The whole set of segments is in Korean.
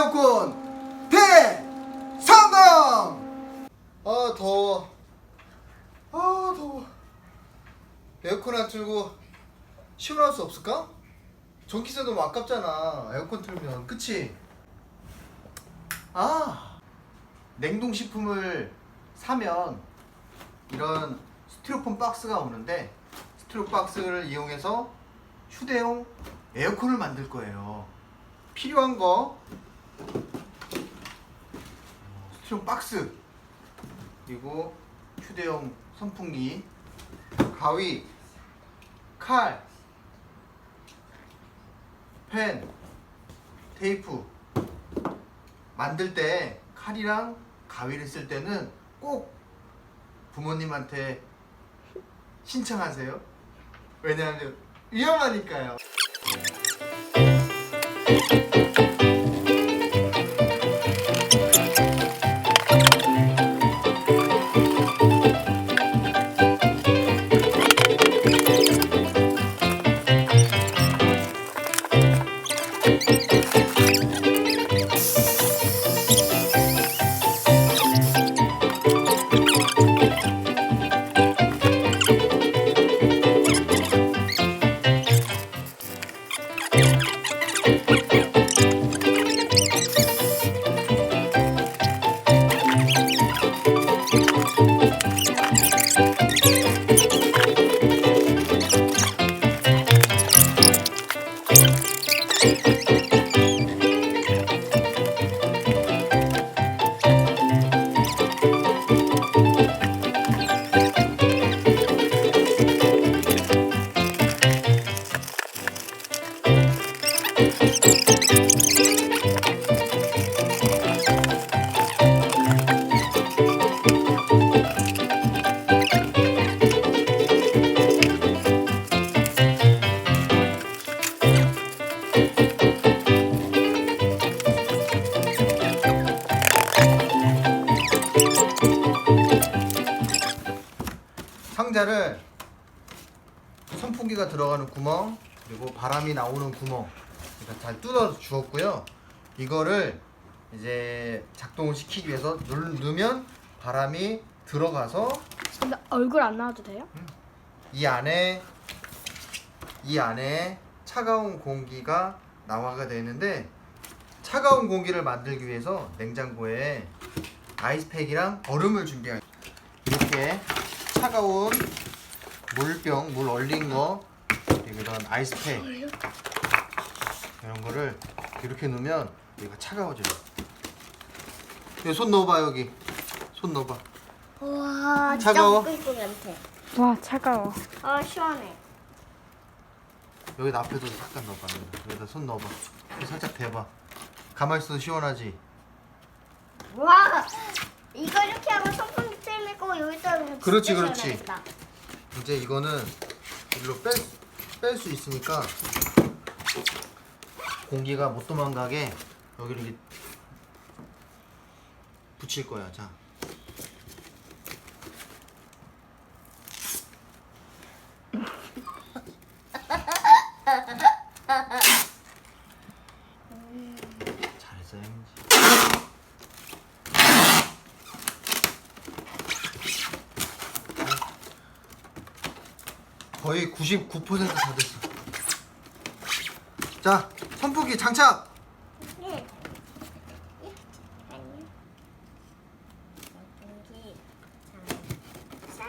에어컨 대성공! 아 더워 아 더워 에어컨 안 틀고 시원할 수 없을까? 전기세 너무 아깝잖아 에어컨 틀면 그치? 아 냉동식품을 사면 이런 스티로폼 박스가 오는데 스티로 박스를 이용해서 휴대용 에어컨을 만들 거예요. 필요한 거 스티로 박스. 그리고 휴대용 선풍기. 가위. 칼. 펜, 테이프. 만들 때 칼이랑 가위를 쓸 때는 꼭 부모님한테 신청하세요. 왜냐하면 위험하니까요. 상자를 선풍기가 들어가는 구멍 그리고 바람이 나오는 구멍 그러니까 잘 뚫어 주었고요. 이거를 이제 작동을 시키기 위해서 누, 누면 바람이 들어가서 근데 얼굴 안 나와도 돼요? 이 안에 이 안에 차가운 공기가 나와가 되는데 차가운 공기를 만들기 위해서 냉장고에 아이스팩이랑 얼음을 준비할 이렇게 차가운 물병 물 얼린 거 이런 아이스팩 이런 거를 이렇게 넣으면 얘가 차가워져요. 여기 손 넣어봐 여기 손 넣어봐. 우와 차가워? 와 차가워. 아 시원해 여기 앞에도 잠깐 넣어봐. 여기다 손 넣어봐. 살짝 대봐. 가만히 있어도 시원하지. 와 이거 이렇게 하고 선 틀고 여기다 그렇지, 그렇지. 시원하겠다. 이제 이거는 일로 뺄 수 있으니까 공기가 못 도망가게 여기를 이렇게 붙일 거야. 자. 잘했어, 혜민지. 거의 99%다 됐어. 자, 선풍기 장착. 예. 예. 아니요. 선풍기 자.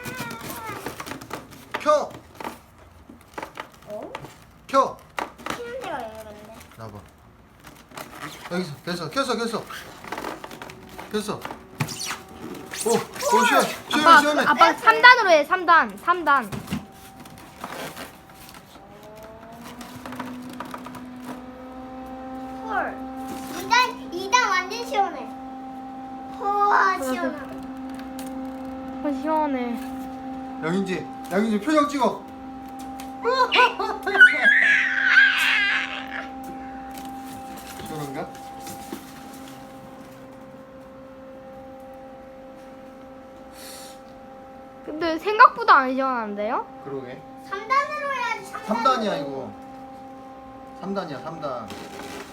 켜. 어? 켜. 키는 데가 여기인데 나봐. 여기서 됐어. 켰어, 켰어. 켰어. 오, 오 시원, 시원해, 아빠 시원해. 아빠 3단으로 해 3단 3단. 헐 2단 2단 완전 시원해 우와 시원하다 어, 시원해. 양인지 표정 찍어. 시원한가? 근데 생각보다 안 시원한데요? 그러게. 3단으로 해야지 3단 3단이야 이거. 3단이야, 3단.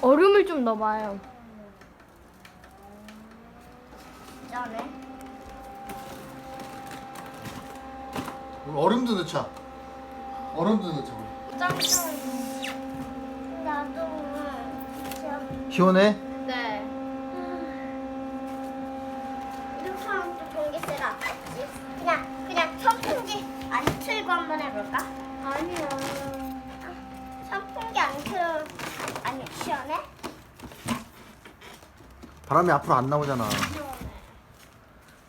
얼음을 좀 넣어봐요. 우리 얼음도 넣자. 얼음도 넣자. 우리. 짱짱. 나도 음, 시원해? 네. 이렇게 하면 또 전기세가 아깝지. 그냥 그냥 선풍기 안 틀고 한번 해볼까? 아니야. 선풍기 안 틀. 아니 시원해? 바람이 앞으로 안 나오잖아.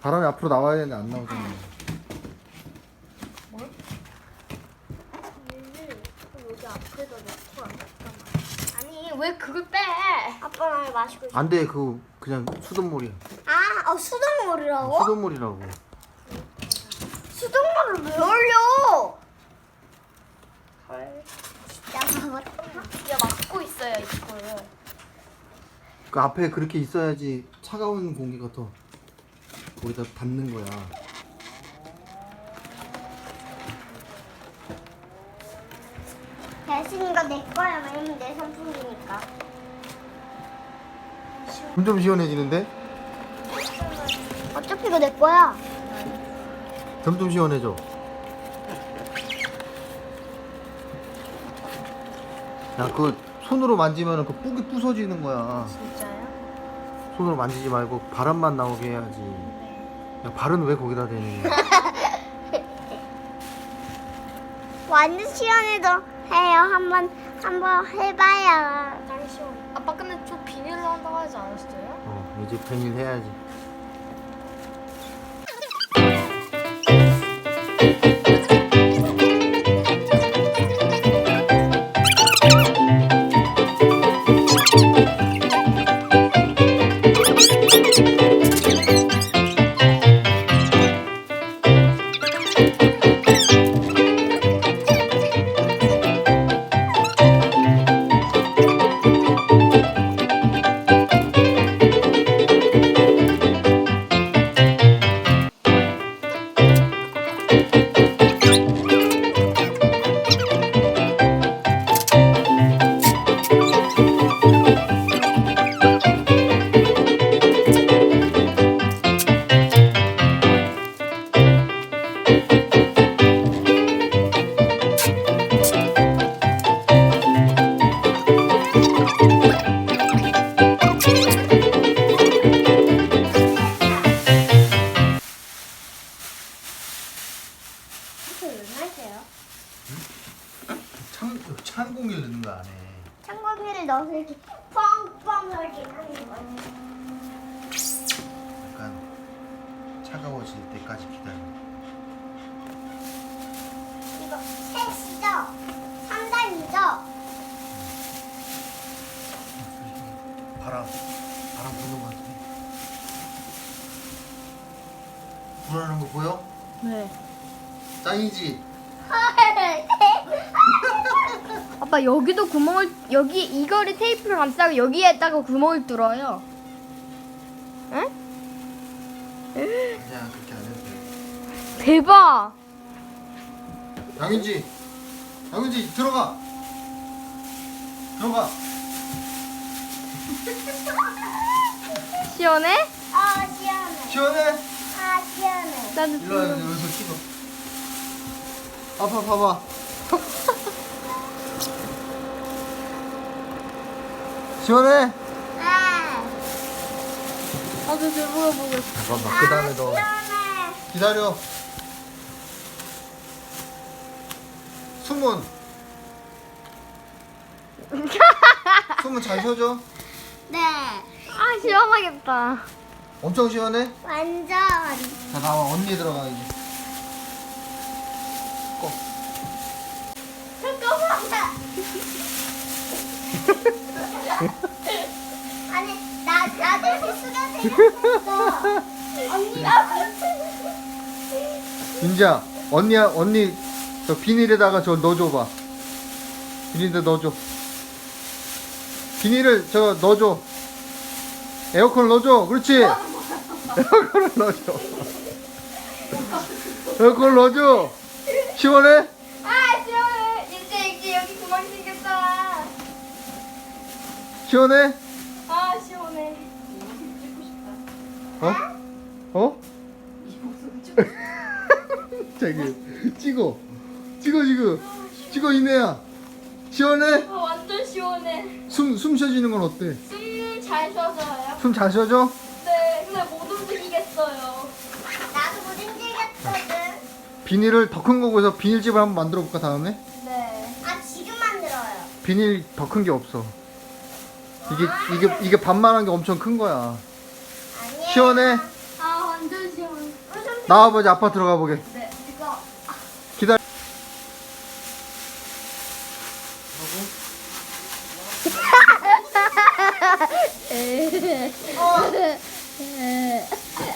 바람이 앞으로 나와야 되는데 안 나오잖아. 여기 앞에다 놓고 안 아니 왜 그걸 빼? 아빠 나 마시고 있어. 안 돼. 그 그냥 수돗물이야. 아, 어, 수돗물이라고? 수돗물이라고. 수돗물을 왜 올려? 헐, 진짜 바보다. 이게 막고 있어요 이거를. 그 앞에 그렇게 있어야지 차가운 공기가 더 거기다 닿는 거야. 대신 이거 내 거야. 왜냐면 내 선풍기니까. 점점 시원해지는데? 어차피 이거 내 거야. 점점 시원해져. 야, 그 손으로 만지면 그 뿌기 부서지는 거야. 진짜요? 손으로 만지지 말고 바람만 나오게 해야지. 야, 발은 왜 거기다 대니? 완전 시원해도 해요. 한번 한번 해봐요. 짱 시원. 아빠 근데 저 비닐로 한다고 하지 않았어요? 어, 이제 베닐 해야지. 차가워질 때까지 기다려. 이거 셋이죠? 3단이죠? 바람, 바람 부는 거 같아. 불어나는 거 보여? 네. 짱이지? 아빠 여기도 구멍을 여기 이거를 테이프를 감싸고 여기에다가 구멍을 뚫어요. 응? 아니야, 그렇게 안 해도 돼. 대박. 양윤지, 양윤지 들어가. 들어가. 시원해? 아 시원해. 시원해? 아 시원해. 나도 일로 와, 들어. 여기서 찍어. 아빠 봐봐. 시원해? 아 나도 들어보고 보고 싶어. 잠깐만, 그 다음에 너. 시원해. 기다려. 숨은. 숨은 잘 쉬어줘. 네. 아 시원하겠다. 엄청 시원해? 완전. 자, 나와. 언니 들어가, 이제. 꼭. 잠깐만. 나 나도 실수가 생겼어. 언니가 윤지야, 언니야, 언니, 저 비닐에다가 저 넣어줘봐. 비닐에 넣어줘. 비닐을 저 넣어줘. 에어컨 넣어줘. 그렇지. 에어컨을 넣어줘. 에어컨 넣어줘. 시원해? 아 시원해. 이제 이제 여기 구멍 생겼다. 시원해? 어? 어? 저기 찍어 찍어 지금 찍어 이내야 시원해? 아, 완전 시원해. 숨, 숨 쉬어지는 건 어때? 숨 잘 쉬어져요. 숨 잘 쉬어져? 네, 근데 못 움직이겠어요. 나도 못 움직였거든. 비닐을 더 큰 거고서 비닐집을 한번 만들어 볼까 다음에? 네. 아 지금 만들어요. 비닐 더 큰 게 없어 이게 이게 이게 반만한 게 엄청 큰 거야. 시원해? 아, 완전 시원해. 나와보자 아빠 들어가 보게 네, 이거. 기다려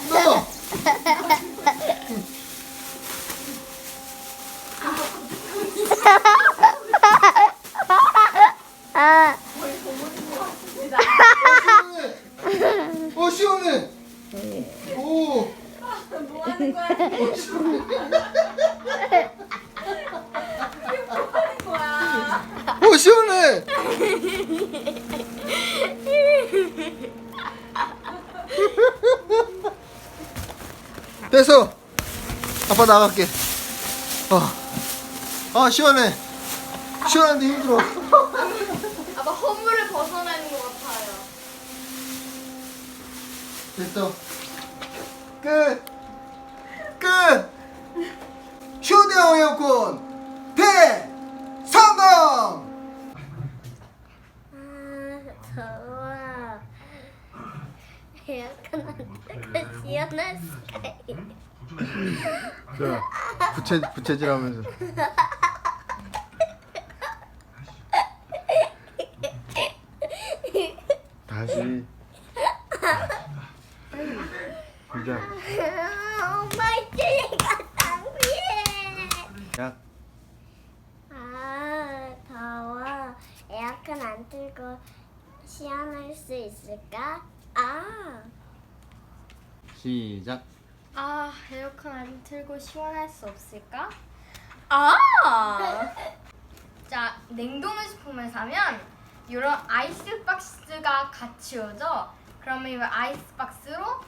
너! 아, 어 시원해. 오. 뭐 하는 거야? 어, 시원해. 뭐 하는 거야? 어 시원해. 됐어. 아빠 나갈게. 어. 아 시원해. 시원한데 힘들어. 아마 허물을 벗어나는 것 같아요. 됐어. 끝. 끝. 휴대용 에어컨 대 성공. 아 더워. 약간 안 시원했어요. 자, 부채 부채질하면서. 다시. 시작. 엄마 이제가 창피해. 야, 아 더워. 에어컨 안 틀고 시원할 수 있을까? 아. 시작. 아, 에어컨 안 틀고 시원할 수 없을까? 아! 자, 냉동 식품을 사면 이런 아이스박스가 같이 오죠? 그러면 이 아이스박스로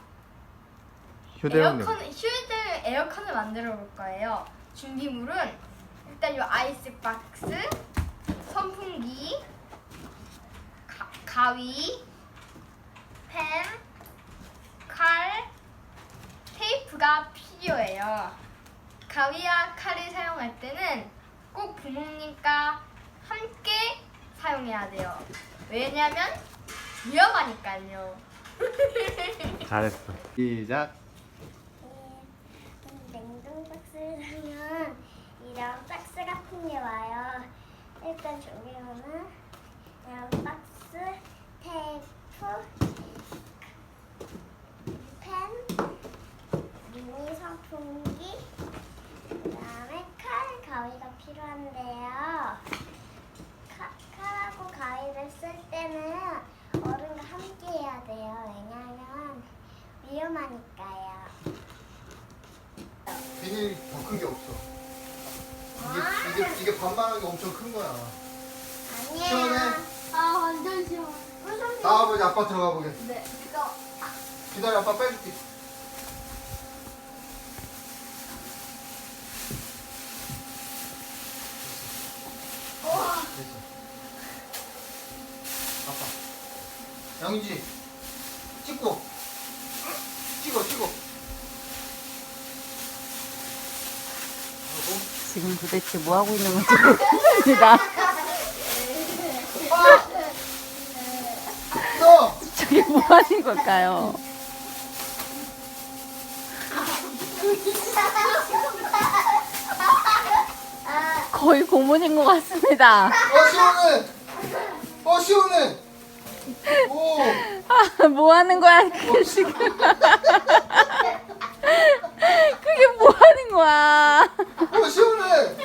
휴대용 에어컨, 휴대 에어컨을 만들어 볼 거예요. 준비물은 일단 이 아이스박스, 선풍기, 가, 가위, 펜, 칼, 테이프가 필요해요. 가위와 칼을 사용할 때는 꼭 부모님과 함께 사용해야 돼요. 왜냐면 위험하니까요. 잘했어. 시작. 냉동 박스를 사면 이런 박스 같은 게 와요. 일단 준비물은 이런 박스, 테이프, 펜, 미니 선풍기, 그다음에 칼, 가위가 필요한데요. 칼, 칼하고 가위를 쓸 때는 어른과 함께 해야 돼요. 왜냐하면 위험하니까요. 비닐 더 큰 게 없어. 이게 이게 이게 반만한 게 엄청 큰 거야. 아니에요. 시원해? 아 완전 시원. 나와보자 아빠 들어가 보게. 네, 이거 기다려 아빠 빼줄게. 됐어. 아빠. 양지 찍고 찍어 찍어. 하고 지금 도대체 뭐 하고 있는 건지 모르겠습니다. 또 저게 뭐 하는 걸까요? 거의 고문인 것 같습니다. 어 시원해. 어 시원해. 오. 아, 뭐 하는 거야, 그게 지금. 그게 뭐 하는 거야. 어 시원해.